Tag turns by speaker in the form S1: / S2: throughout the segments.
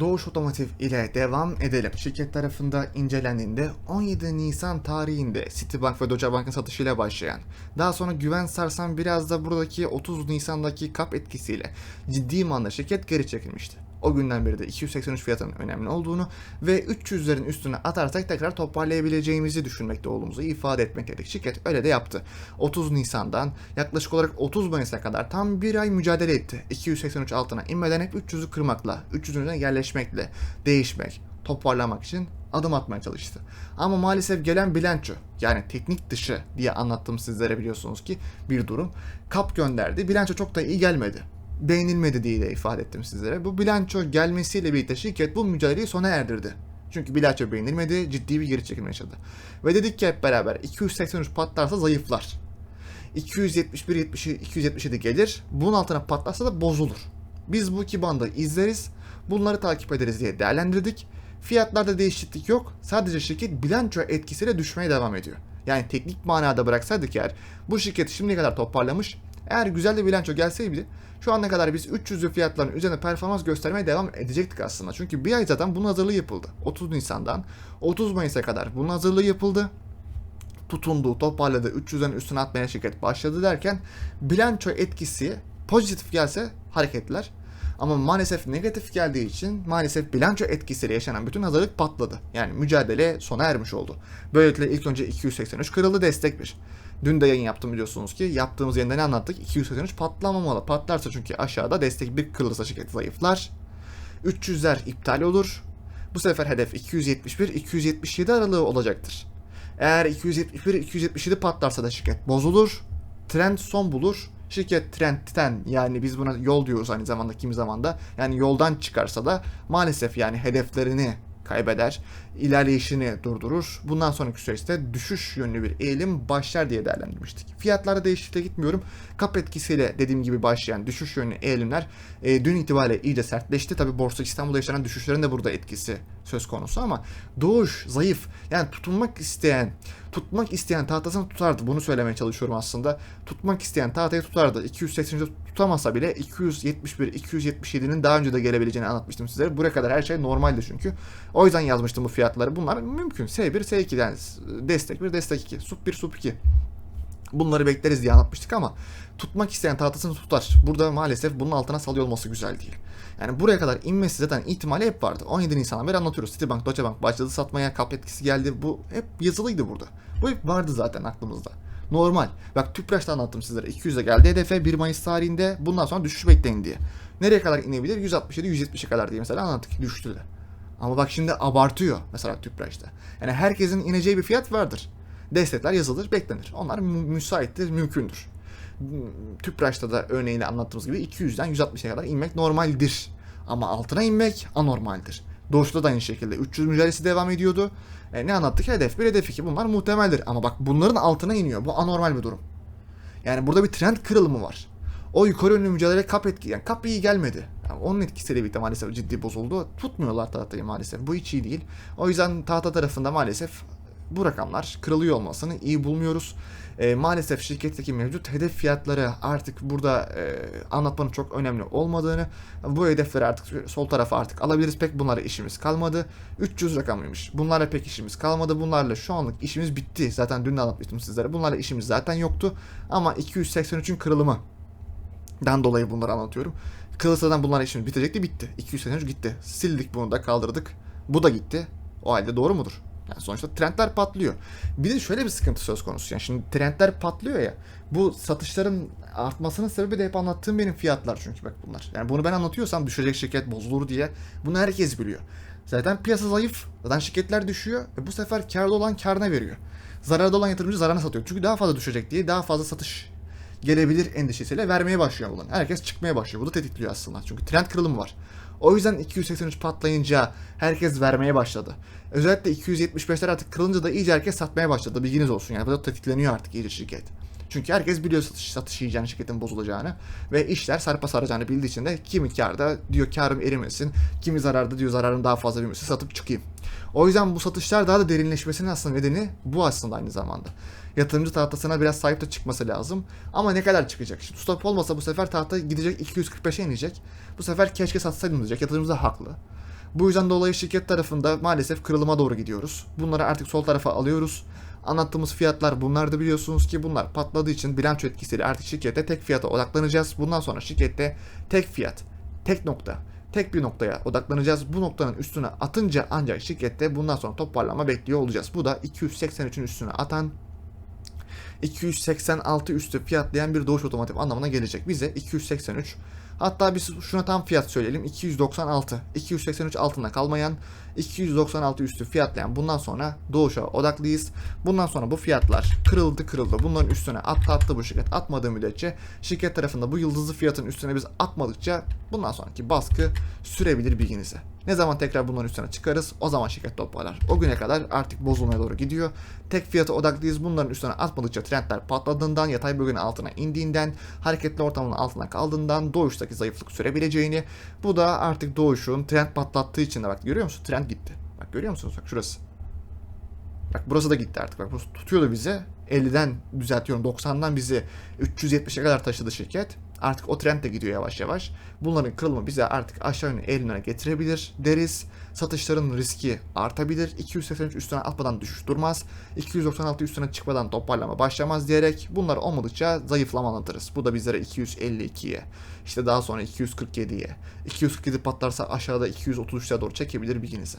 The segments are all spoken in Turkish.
S1: Doğuş Otomotiv ile devam edelim. Şirket tarafında incelendiğinde 17 Nisan tarihinde Citibank ve Deutsche Bank'ın satışıyla başlayan, daha sonra güven sarsan biraz da buradaki 30 Nisan'daki kap etkisiyle ciddi manada şirket geri çekilmişti. O günden beri de 283 fiyatının önemli olduğunu ve 300'lerin üstüne atarsak tekrar toparlayabileceğimizi düşünmekte olduğumuzu ifade etmekteydik. Şirket öyle de yaptı. 30 Nisan'dan yaklaşık olarak 30 Mayıs'a kadar tam bir ay mücadele etti. 283 altına inmeden hep 300'ü kırmakla, 300'ün üzerine yerleşmekle, değişmek, toparlamak için adım atmaya çalıştı. Ama maalesef gelen bilanço yani teknik dışı diye anlattım sizlere biliyorsunuz ki bir durum. Kap gönderdi. Bilanço çok da iyi gelmedi beğenilmedi diye de ifade ettim sizlere. Bu bilanço gelmesiyle birlikte şirket bu mücadeleyi sona erdirdi. Çünkü bilanço beğenilmedi, ciddi bir geri çekilme yaşadı. Ve dedik ki hep beraber 283 patlarsa zayıflar. 271 70 277 gelir. Bunun altına patlarsa da bozulur. Biz bu iki bandı izleriz. Bunları takip ederiz diye değerlendirdik. Fiyatlarda değişiklik yok. Sadece şirket bilanço etkisiyle düşmeye devam ediyor. Yani teknik manada bıraksaydık eğer bu şirket şimdiye kadar toparlamış. Eğer güzel de bilanço gelseydi şu ana kadar biz 300'lü fiyatların üzerine performans göstermeye devam edecektik aslında. Çünkü bir ay zaten bunun hazırlığı yapıldı. 30 Nisan'dan 30 Mayıs'a kadar bunun hazırlığı yapıldı. Tutundu, toparladı, 300'lerin üstüne atmaya şirket başladı derken bilanço etkisi pozitif gelse hareketler. Ama maalesef negatif geldiği için maalesef bilanço etkisiyle yaşanan bütün hazırlık patladı. Yani mücadele sona ermiş oldu. Böylelikle ilk önce 283 kırıldı destek bir. Dün de yayın yaptım biliyorsunuz ki. Yaptığımız yayında ne anlattık? 283 patlamamalı. Patlarsa çünkü aşağıda destek bir kırılırsa şirket zayıflar. 300'ler iptal olur. Bu sefer hedef 271-277 aralığı olacaktır. Eğer 271-277 patlarsa da şirket bozulur. Trend son bulur. Şirket trendten yani biz buna yol diyoruz aynı zamanda kimi zamanda. Yani yoldan çıkarsa da maalesef yani hedeflerini kaybeder, ilerleyişini durdurur. Bundan sonraki süreçte düşüş yönlü bir eğilim başlar diye değerlendirmiştik. Fiyatlarda değişikliğe gitmiyorum. Kap etkisiyle dediğim gibi başlayan düşüş yönlü eğilimler e, dün itibariyle iyice sertleşti. Tabi Borsa İstanbul'da yaşanan düşüşlerin de burada etkisi söz konusu ama doğuş zayıf. Yani tutunmak isteyen, tutmak isteyen tahtasını tutardı. Bunu söylemeye çalışıyorum aslında. Tutmak isteyen tahtayı tutardı. 280'de tutamasa bile 271, 277'nin daha önce de gelebileceğini anlatmıştım sizlere. Buraya kadar her şey normaldi çünkü. O yüzden yazmıştım bu fiyatları. Bunlar mümkün. S1, S2 yani destek 1, destek 2, sub 1, sub 2. Bunları bekleriz diye anlatmıştık ama tutmak isteyen tahtasını tutar. Burada maalesef bunun altına salıyor olması güzel değil. Yani buraya kadar inmesi zaten ihtimali hep vardı. 17 Nisan'dan beri anlatıyoruz. Citibank, Deutsche Bank başladı satmaya, kap etkisi geldi. Bu hep yazılıydı burada. Bu hep vardı zaten aklımızda. Normal. Bak Tüpraş'ta anlattım sizlere. 200'e geldi hedefe 1 Mayıs tarihinde. Bundan sonra düşüş bekleyin diye. Nereye kadar inebilir? 167-170'e kadar diye mesela anlattık. Düştü de. Ama bak şimdi abartıyor mesela Tüpraş'ta. Yani herkesin ineceği bir fiyat vardır. Destekler yazılır, beklenir. Onlar mü- müsaittir, mümkündür. Tüpraş'ta da örneğini anlattığımız gibi 200'den 160'a kadar inmek normaldir. Ama altına inmek anormaldir. Doğuşta da aynı şekilde 300 mücadelesi devam ediyordu. E, ne anlattık? Hedef 1, hedef 2 bunlar muhtemeldir. Ama bak bunların altına iniyor. Bu anormal bir durum. Yani burada bir trend kırılımı var. O yukarı yönlü mücadele kap etki. Yani kap iyi gelmedi. Yani onun etkisiyle birlikte maalesef ciddi bozuldu. Tutmuyorlar tahtayı maalesef. Bu hiç iyi değil. O yüzden tahta tarafında maalesef bu rakamlar kırılıyor olmasını iyi bulmuyoruz. E, maalesef şirketteki mevcut hedef fiyatları artık burada e, anlatmanın çok önemli olmadığını, bu hedefleri artık sol tarafa artık alabiliriz. Pek bunlara işimiz kalmadı. 300 rakamıymış. Bunlarla pek işimiz kalmadı. Bunlarla şu anlık işimiz bitti. Zaten dün de anlatmıştım sizlere. Bunlarla işimiz zaten yoktu. Ama 283'ün kırılımı dan dolayı bunları anlatıyorum. Kılısadan bunlar işimiz bitecekti bitti. 283 gitti. Sildik bunu da kaldırdık. Bu da gitti. O halde doğru mudur? Yani sonuçta trendler patlıyor. Bir de şöyle bir sıkıntı söz konusu. Yani şimdi trendler patlıyor ya. Bu satışların artmasının sebebi de hep anlattığım benim fiyatlar çünkü bak bunlar. Yani bunu ben anlatıyorsam düşecek şirket bozulur diye bunu herkes biliyor. Zaten piyasa zayıf. Zaten şirketler düşüyor. Ve bu sefer karda olan karına veriyor. Zararda olan yatırımcı zararına satıyor. Çünkü daha fazla düşecek diye daha fazla satış gelebilir endişesiyle vermeye başlıyor bunların. Herkes çıkmaya başlıyor. Bu da tetikliyor aslında. Çünkü trend kırılımı var. O yüzden 283 patlayınca herkes vermeye başladı. Özellikle 275'ler artık kırılınca da iyice herkes satmaya başladı. Bilginiz olsun yani. Bu da tetikleniyor artık iyice şirket. Çünkü herkes biliyor satış, satış yiyeceğini, şirketin bozulacağını ve işler sarpa saracağını bildiği için de kimi karda diyor karım erimesin, kimi zararda diyor zararım daha fazla büyümesin satıp çıkayım. O yüzden bu satışlar daha da derinleşmesinin aslında nedeni bu aslında aynı zamanda. Yatırımcı tahtasına biraz sahip de çıkması lazım. Ama ne kadar çıkacak? Şimdi stop olmasa bu sefer tahta gidecek 245'e inecek. Bu sefer keşke satsaydım diyecek. Yatırımcı da haklı. Bu yüzden dolayı şirket tarafında maalesef kırılıma doğru gidiyoruz. Bunları artık sol tarafa alıyoruz. Anlattığımız fiyatlar bunlar da biliyorsunuz ki bunlar patladığı için bilanço etkisiyle artık şirkette tek fiyata odaklanacağız. Bundan sonra şirkette tek fiyat, tek nokta, tek bir noktaya odaklanacağız. Bu noktanın üstüne atınca ancak şirkette bundan sonra toparlama bekliyor olacağız. Bu da 283'ün üstüne atan 286 üstü fiyatlayan bir doğuş otomotiv anlamına gelecek. Bize 283 hatta biz şuna tam fiyat söyleyelim 296 283 altında kalmayan 296 üstü fiyatlayan bundan sonra doğuşa odaklıyız. Bundan sonra bu fiyatlar kırıldı kırıldı. Bunların üstüne attı attı bu şirket atmadığı müddetçe şirket tarafında bu yıldızlı fiyatın üstüne biz atmadıkça bundan sonraki baskı sürebilir bilginize. Ne zaman tekrar bunların üstüne çıkarız o zaman şirket toparlar. O güne kadar artık bozulmaya doğru gidiyor. Tek fiyata odaklıyız. Bunların üstüne atmadıkça trendler patladığından, yatay bölgenin altına indiğinden, hareketli ortamın altına kaldığından doğuştaki zayıflık sürebileceğini. Bu da artık doğuşun trend patlattığı için de bak görüyor musun? Trend gitti. Bak görüyor musunuz? Bak şurası. Bak burası da gitti artık. Bak burası tutuyordu bizi. 50'den düzeltiyorum 90'dan bizi 370'e kadar taşıdı şirket. Artık o trend de gidiyor yavaş yavaş. Bunların kırılımı bize artık aşağı yönlü eğilimlere getirebilir deriz. Satışların riski artabilir. 283 üstüne atmadan düşüş durmaz. 296 üstüne çıkmadan toparlama başlamaz diyerek bunlar olmadıkça zayıflama anlatırız. Bu da bizlere 252'ye işte daha sonra 247'ye 247 patlarsa aşağıda 233'e doğru çekebilir bilginize.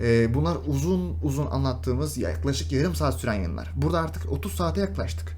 S1: E, bunlar uzun uzun anlattığımız yaklaşık yarım saat süren yayınlar. Burada artık 30 saate yaklaştık.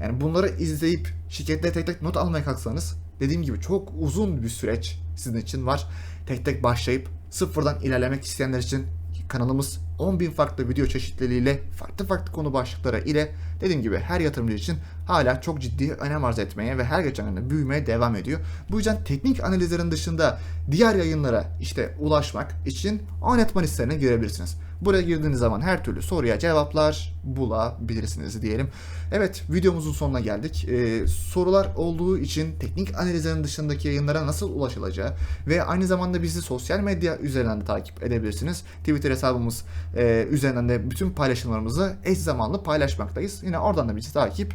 S1: Yani bunları izleyip şirketle tek tek not almaya kalksanız dediğim gibi çok uzun bir süreç sizin için var. Tek tek başlayıp sıfırdan ilerlemek isteyenler için kanalımız 10.000 farklı video çeşitliliğiyle farklı farklı konu başlıkları ile dediğim gibi her yatırımcı için hala çok ciddi önem arz etmeye ve her geçen gün büyümeye devam ediyor. Bu yüzden teknik analizlerin dışında diğer yayınlara işte ulaşmak için oynatma listelerine girebilirsiniz. Buraya girdiğiniz zaman her türlü soruya cevaplar bulabilirsiniz diyelim. Evet videomuzun sonuna geldik. Ee, sorular olduğu için teknik analizlerin dışındaki yayınlara nasıl ulaşılacağı ve aynı zamanda bizi sosyal medya üzerinden de takip edebilirsiniz. Twitter hesabımız e, üzerinden de bütün paylaşımlarımızı eş zamanlı paylaşmaktayız. Yine oradan da bizi takip